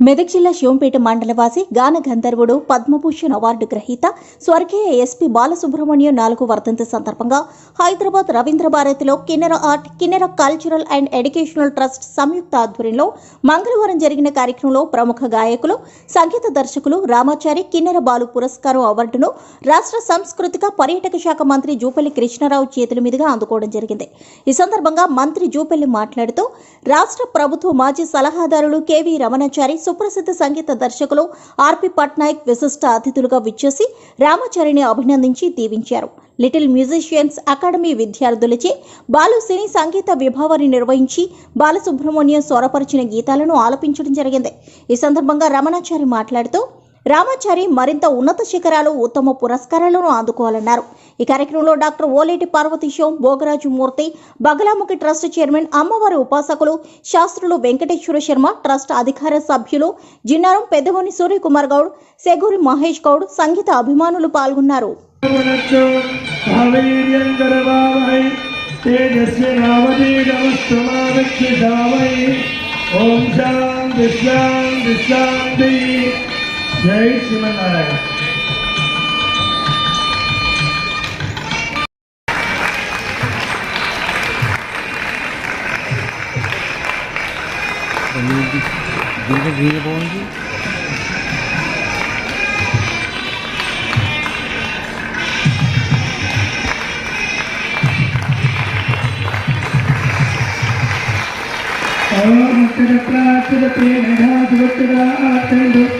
మెదక్ జిల్లా శివంపేట మండలవాసి గాన గంధర్వుడు పద్మభూషణ్ అవార్డు గ్రహీత స్వర్గీయ ఎస్పీ బాలసుబ్రహ్మణ్యం నాలుగు వర్ధంతి సందర్భంగా హైదరాబాద్ రవీంద్ర భారతిలో Kinnera art Kinnera cultural and educational trust సంయుక్త ఆధ్వర్యంలో మంగళవారం జరిగిన కార్యక్రమంలో ప్రముఖ గాయకులు సంగీత దర్శకులు రామాచారి కిన్నెర బాలు పురస్కారం అవార్డును రాష్ట్ర సాంస్కృతిక పర్యాటక శాఖ మంత్రి జూపల్లి కృష్ణారావు చేతుల మీదుగా అందుకోవడం జరిగింది. ఈ సందర్భంగా మంత్రి జూపల్లి మాట్లాడుతూ రాష్ట్ర ప్రభుత్వ మాజీ సలహాదారులు కెవి రమణాచారి సుప్రసిద్ధ సంగీత దర్శకులు ఆర్పి పట్నాయక్ విశిష్ట అతిథులుగా విచ్చేసి రామాచారిని అభినందించి దీవించారు. లిటిల్ మ్యూజిషియన్స్ అకాడమీ విద్యార్థులచే బాలు సినీ సంగీత విభావాన్ని నిర్వహించి బాలసుబ్రహ్మణ్యం స్వరపరిచిన గీతాలను ఆలపించడం జరిగింది. ఈ సందర్భంగా రమణాచారి మాట్లాడుతూ రామాచారి మరింత ఉన్నత శిఖరాలు ఉత్తమ పురస్కారాలను అందుకోవాలన్నారు. ఈ కార్యక్రమంలో doctor Oleti Parvatisam Bhogaraju Murthy Bagalamukhi trust chairman అమ్మవారి ఉపాసకులు శాస్త్రులు వెంకటేశ్వర శర్మ ట్రస్ట్ అధికార సభ్యులు జిన్నారం పెద్దవని సూర్యకుమార్ గౌడ్ సెగూరి మహేష్ గౌడ్ సంగీత అభిమానులు పాల్గొన్నారు. ఓం శాంతి శాంతి శాంతి जय श्रीमन नारायण धीरे धीरे बोलेंगे प्रेम है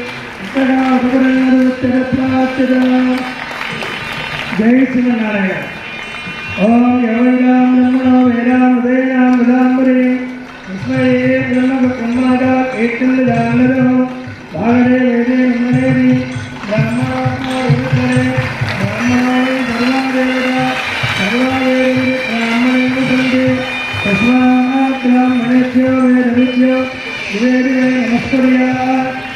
ജയ ശ്രീനാരായണ ഓം യവൈനാം ബ്രഹ്മണോ വേരാം ഹൃദയനാം വിദാംബരേ വിസ്മയേ ബ്രഹ്മ കർമാട ഏറ്റിൽ രാമരോ ഭാഗരേ വേദേ ബ്രഹ്മരേവി ബ്രഹ്മാത്മാ ബ്രഹ്മണേ സർവാദേവത. സർവാദേവി ബ്രാഹ്മണേന്ദ്ര സന്ധി തസ്മാ ബ്രാഹ്മണേഭ്യോ വേ രവിഭ്യോ വിവേകേ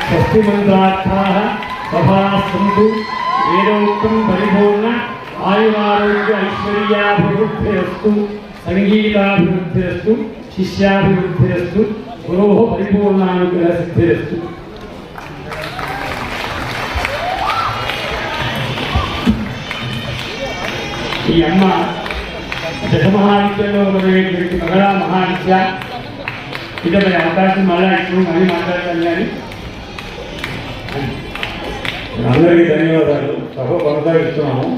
స్వస్తిమంత్రార్థాः సభాసంతు వేదోక్తం పరిపూర్ణ ఆయురారోగ్య ఐశ్వర్యాభివృద్ధిరస్తు సంగీతాభివృద్ధిరస్తు శిష్యాభివృద్ధిరస్తు గురో పరిపూర్ణానుగ్రహ సిద్ధిరస్తు ఈ అమ్మ దశమహావిద్యలో ఉన్నటువంటి మగళ మహావిద్య ఇదే మరి అవకాశం మళ్ళా ఇప్పుడు మళ్ళీ మాట్లాడతాను కానీ. అందరికీ ధన్యవాదాలు. సభ కొనసాగిస్తున్నాము.